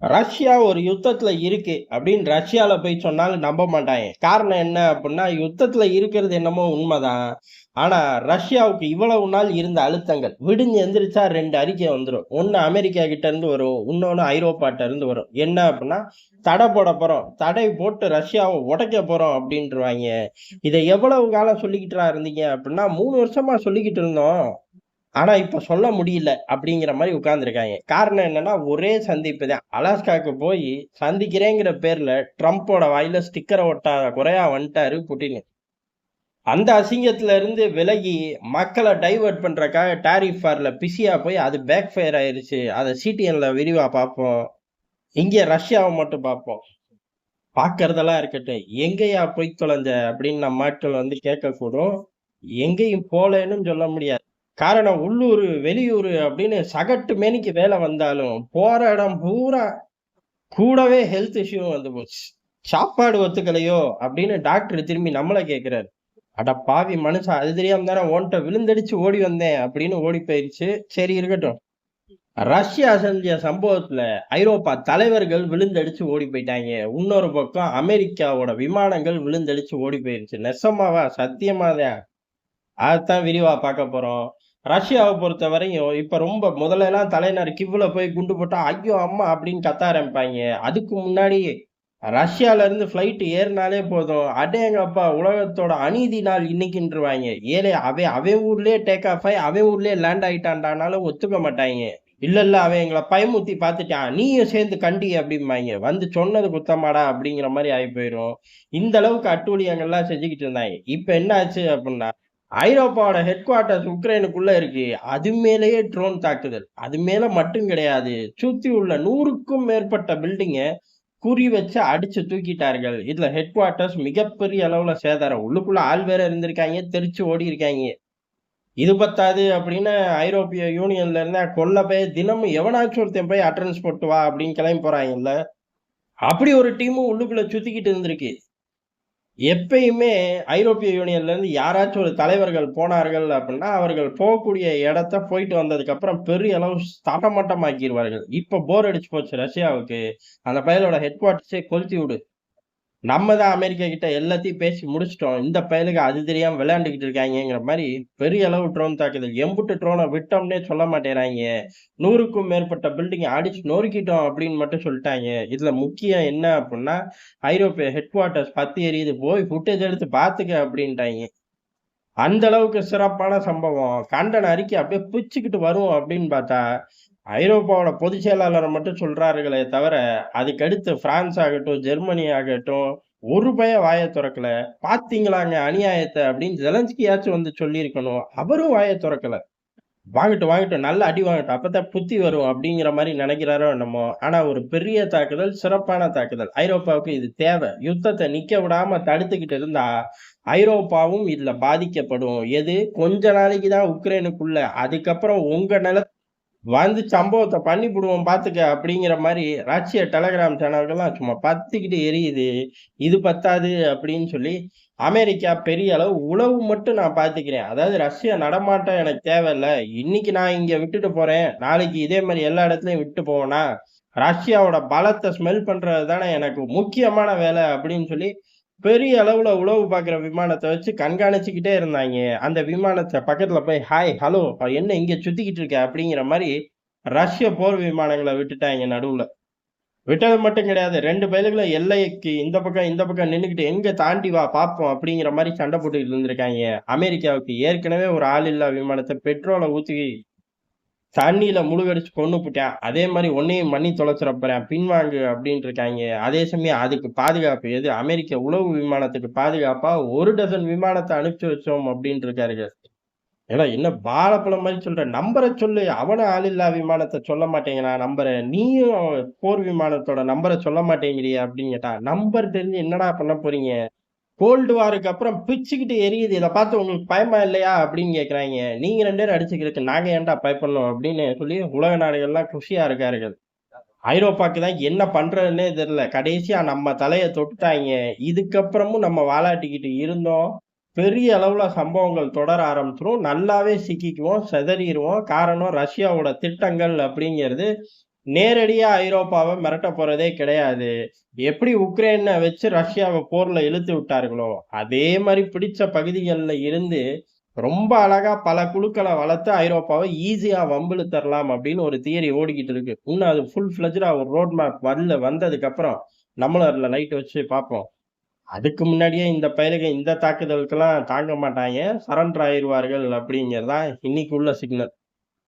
Russia ஒரு யுத்தத்துல இருக்கு அப்படின்னு ரஷ்யால போய் சொன்னாலும் நம்ப மாட்டாங்க. காரணம் என்ன அப்படின்னா யுத்தத்துல இருக்கிறது என்னமோ உண்மைதான். ஆனா ரஷ்யாவுக்கு இவ்வளவு நாள் இருந்த அழுத்தங்கள். விடுஞ்சு எந்திரிச்சா ரெண்டு அறிக்கை வந்துடும் ஒன்னு அமெரிக்கா கிட்ட இருந்து வரும். இன்னொன்னு ஐரோப்பாட்ட இருந்து வரும். என்ன அப்படின்னா தடை போட போறோம். தடை போட்டு ரஷ்யாவை உடைக்க போறோம் அப்படின்றவாங்க. இதை எவ்வளவு காலம் சொல்லிக்கிட்டு இருந்தீங்க அப்படின்னா மூணு வருஷமா சொல்லிக்கிட்டு இருந்தோம். ஆனால் இப்போ சொல்ல முடியல அப்படிங்கிற மாதிரி உட்காந்துருக்காங்க காரணம் என்னன்னா ஒரே சந்திப்பு தான். அலாஸ்காவுக்கு போய் சந்திக்கிறேங்கிற பேரில் ட்ரம்ப்போட வாயில ஸ்டிக்கரை ஒட்டாத குறையா வந்துட்டாரு புட்டின். அந்த அசிங்கத்துல இருந்து விலகி மக்களை டைவர்ட் பண்ணுறக்காக டாரிஃப் ஃபாரில் பிஸியாக போய் அது பேக் ஃபயர் ஆயிடுச்சு அதை சிடிஎனில் விரிவாக பார்ப்போம். இங்கே ரஷ்யாவை மட்டும் பார்ப்போம். பார்க்கறதெல்லாம் இருக்கட்டும். எங்கேயா போய் தொலைஞ்ச அப்படின்னு நம்ம ஆட்கள் வந்து கேட்கக்கூடும். எங்கேயும் போகலன்னு சொல்ல முடியாது. காரணம் உள்ளூர் வெளியூர் அப்படின்னு சகட்டு மேனிக்கு வேலை வந்தாலும் போற இடம் பூரா கூடவே ஹெல்த் இஷ்யூ வந்து போச்சு. சாப்பாடு ஒத்துக்கலையோ அப்படின்னு டாக்டர் திரும்பி நம்மளை கேட்கிறாரு அட பாவி மனுஷன் அது தெரியாம தானே ஓன்ட்ட விழுந்தடிச்சு ஓடி வந்தேன் அப்படின்னு ஓடி போயிருச்சு. சரி இருக்கட்டும். ரஷ்யா செஞ்ச சம்பவத்துல ஐரோப்பா தலைவர்கள் விழுந்தடிச்சு ஓடி போயிட்டாங்க. இன்னொரு பக்கம் அமெரிக்காவோட விமானங்கள் விழுந்தடிச்சு ஓடி போயிருச்சு. நெசமாவா? சத்தியமாதா அதைத்தான் விரிவா பார்க்க போறோம். ரஷ்யாவை பொறுத்த வரையும் இப்போ ரொம்ப முதல்லலாம் தலைநர் கிவ்வில் போய் குண்டு போட்டால் ஐயோ அம்மா அப்படின்னு கத்த ஆரம்பிப்பாங்க. அதுக்கு முன்னாடி ரஷ்யாவிலேருந்து ஃப்ளைட்டு ஏறினாலே போதும். அடேங்கப்பா உலகத்தோட அநீதி நாள் இன்னைக்குன்றவாங்க. ஏழை அவை அவன் ஊர்லயே டேக் ஆஃப் ஆகி அவன் ஊர்லயே லேண்ட் ஆகிட்டான்டானாலும் ஒத்துக்க மாட்டாங்க. இல்லை இல்லை அவன் எங்களை பயமுத்தி பார்த்துட்டான். நீயும் சேர்ந்து கண்டி அப்படிம்பாங்க. வந்து சொன்னது குத்தமாடா அப்படிங்கிற மாதிரி ஆகி போயிடும் இந்த அளவுக்கு அட்டூழியங்கள்லாம் செஞ்சுக்கிட்டு இருந்தாங்க. இப்போ என்ன ஆச்சு அப்படின்னா ஐரோப்பாவோட ஹெட் குவார்ட்டர்ஸ் உக்ரைனுக்குள்ள இருக்கு. அது மேலேயே ட்ரோன் தாக்குதல். அது மேல மட்டும் கிடையாது. சுத்தி உள்ள நூறுக்கும் மேற்பட்ட பில்டிங்கை குறி வச்சு அடிச்சு தூக்கிட்டார்கள். இதுல ஹெட் குவார்ட்டர்ஸ் மிகப்பெரிய அளவுல சேதாரம். உள்ளுக்குள்ள ஆள் வேற இருந்திருக்காங்க. தெரிச்சு ஓடி இருக்காங்க. இது பத்தாது அப்படின்னு ஐரோப்பிய யூனியன்ல இருந்தா கொல்ல போய் தினமும் எவனாச்சும் ஒருத்தன் போய் அட்டன்ஸ் போட்டு வா அப்படின்னு கிளம்பி போறாங்கல்ல. அப்படி ஒரு டீமும் உள்ளுக்குள்ள சுத்திக்கிட்டு இருந்திருக்கு. எப்பயுமே ஐரோப்பிய யூனியன்ல இருந்து யாராச்சும் ஒரு தலைவர்கள் போனார்கள் அப்படின்னா அவர்கள் போகக்கூடிய இடத்த போயிட்டு வந்ததுக்கு அப்புறம் பெரிய அளவு தட்டமட்டமாக்கிடுவார்கள் இப்ப போர் அடிச்சு போச்சு ரஷ்யாவுக்கு. அந்த பயலோட ஹெட் குவார்ட்டர்ஸே கொளுத்தி விடு. நம்ம தான் அமெரிக்கா கிட்ட எல்லாத்தையும் பேசி முடிச்சிட்டோம். இந்த பயலுக்கு அது தெரியாம விளையாண்டுக்கிட்டு இருக்காங்கங்கிற மாதிரி பெரிய அளவு ட்ரோன் தாக்குதல். எம்புட்டு ட்ரோனை விட்டோம்னே சொல்ல மாட்டேறாங்க. நூறுக்கும் மேற்பட்ட பில்டிங் அடிச்சு நொறுக்கிட்டோம் அப்படின்னு மட்டும் சொல்லிட்டாங்க. இதுல முக்கியம் என்ன அப்படின்னா ஐரோப்பிய ஹெட் குவார்ட்டர்ஸ் பத்தி எரியுது. போய் ஃபுட்டேஜ் எடுத்து பாத்துக்க அப்படின்ட்டாங்க. அந்த அளவுக்கு சிறப்பான சம்பவம். கண்டன அறிக்கை அப்படியே பிச்சுக்கிட்டு வரும் அப்படின்னு பார்த்தா ஐரோப்பாவோட பொதுச் செயலாளரை மட்டும் சொல்கிறார்களே தவிர அதுக்கடுத்து பிரான்ஸ் ஆகட்டும் ஜெர்மனி ஆகட்டும் ஒரு பய வாயை திறக்கல. பாத்தீங்களாங்க அநியாயத்தை அப்படின்னு ஜெலன்ஸ்கியாச்சும் வந்து சொல்லியிருக்கணும். அவரும் வாயை திறக்கல. வாங்கட்டும் வாங்கட்டும் நல்ல அடி வாங்கட்டும் அப்பதான் புத்தி வரும் அப்படிங்கிற மாதிரி நினைக்கிறாரோ என்னமோ. ஆனா ஒரு பெரிய தாக்குதல் சிறப்பான தாக்குதல். ஐரோப்பாவுக்கு இது தேவை. யுத்தத்தை நிக்க விடாம தடுத்துக்கிட்டு இருந்தா ஐரோப்பாவும் இதுல பாதிக்கப்படும். எது? கொஞ்ச நாளைக்கு தான் உக்ரைனுக்குள்ள. அதுக்கப்புறம் உங்க நில வந்து சம்பவத்தை பண்ணி விடுவோம் பார்த்துக்க அப்படிங்கிற மாதிரி ரஷ்ய டெலகிராம் சேனல்கள்லாம் சும்மா பத்திக்கிட்டு எரியுது. இது பத்தாது அப்படின்னு சொல்லி அமெரிக்கா பெரிய அளவு உளவு மட்டும் நான் பார்த்துக்கிறேன் அதாவது ரஷ்யா நடமாட்டம் எனக்கு தேவையில்ல. இன்னைக்கு நான் இங்கே விட்டுட்டு போகிறேன் நாளைக்கு இதே மாதிரி எல்லா இடத்துலையும் விட்டு போவேனா? ரஷ்யாவோட பலத்தை ஸ்மெல் பண்ணுறது தானே எனக்கு முக்கியமான வேலை அப்படின்னு சொல்லி பெரிய அளவுல உழவு பார்க்குற விமானத்தை வச்சு கண்காணிச்சுக்கிட்டே இருந்தாங்க. அந்த விமானத்தை பக்கத்துல போய் ஹாய் ஹலோ என்ன இங்க சுத்திக்கிட்டு இருக்க? அப்படிங்கிற மாதிரி ரஷ்ய போர் விமானங்களை விட்டுட்டாங்க நடுவுல. விட்டது மட்டும் கிடையாது ரெண்டு பயலுகளை எல்லைக்கு இந்த பக்கம் இந்த பக்கம் நின்றுக்கிட்டு எங்க தாண்டி வா பார்ப்போம் அப்படிங்கிற மாதிரி சண்டை போட்டுக்கிட்டு இருந்திருக்காங்க. அமெரிக்காவுக்கு ஏற்கனவே ஒரு ஆள் இல்லா விமானத்தை பெட்ரோலை ஊற்றி தண்ணியில முழுகடிச்சு கொண்டு போட்டேன் அதே மாதிரி ஒன்னையும் மண்ணி தொலைச்சிட போறேன். பின்வாங்கு அப்படின்ட்டு இருக்காங்க. அதே சமயம் அதுக்கு பாதுகாப்பு எது? அமெரிக்க உளவு விமானத்துக்கு பாதுகாப்பா? ஒரு டசன் விமானத்தை அனுப்பிச்சு வச்சோம் அப்படின்ட்டு இருக்காருங்க. ஏன்னா என்ன வாழைப்பழம் மாதிரி சொல்ற? நம்பரை சொல்லு. அவனும் ஆளில்லா விமானத்தை சொல்ல மாட்டேங்கிறான். நம்பரை. நீயும் போர் விமானத்தோட நம்பரை சொல்ல மாட்டேங்கிறியா அப்படின்னு கேட்டா நம்பர் தெரிஞ்சு என்னடா பண்ண போறீங்க? கோல்டு வாருக்கு அப்புறம் பிச்சுக்கிட்டு எரியுது. இதை பார்த்து உங்களுக்கு பயமா இல்லையா அப்படின்னு கேட்குறாங்க நீங்கள் ரெண்டு பேரும் அடிச்சுக்கிறதுக்கு நாங்கள் ஏன்டா பயப்படணும் அப்படின்னு சொல்லி உலக நாடுகள்லாம் குஷியாக இருக்கார்கள். ஐரோப்பாக்கு தான் என்ன பண்ணுறதுன்னே தெரில கடைசியாக நம்ம தலையை தொட்டுட்டாங்க. இதுக்கப்புறமும் நம்ம வாலாட்டிக்கிட்டு இருந்தோம். பெரிய அளவில் சம்பவங்கள் தொடர ஆரம்பிச்சிடும் நல்லாவே சிக்கிக்குவோம் செதறிடுவோம். காரணம் ரஷ்யாவோட திட்டங்கள் அப்படிங்கிறது நேரடியாக ஐரோப்பாவை மிரட்ட போகிறதே கிடையாது. எப்படி உக்ரைனை வச்சு ரஷ்யாவை போரில் இழுத்து விட்டார்களோ அதே மாதிரி பிடிச்ச பகுதிகளில் இருந்து ரொம்ப அழகா பல குழுக்களை வளர்த்து ஐரோப்பாவை ஈஸியா வம்பிழுத்தரலாம் அப்படின்னு ஒரு தியரி ஓடிக்கிட்டு இருக்கு. இன்னும் அது ஃபுல் ஃபிளஜா ஒரு ரோட் மேப் வரல வந்ததுக்கு அப்புறம் நம்மளும் லைட் வச்சு பார்ப்போம். அதுக்கு முன்னாடியே இந்த பயிலுக இந்த தாக்குதலுக்கெல்லாம் தாங்க மாட்டாங்க. சரண்டர் ஆயிடுவார்கள் அப்படிங்கிறதான் இன்னைக்கு உள்ள சிக்னல்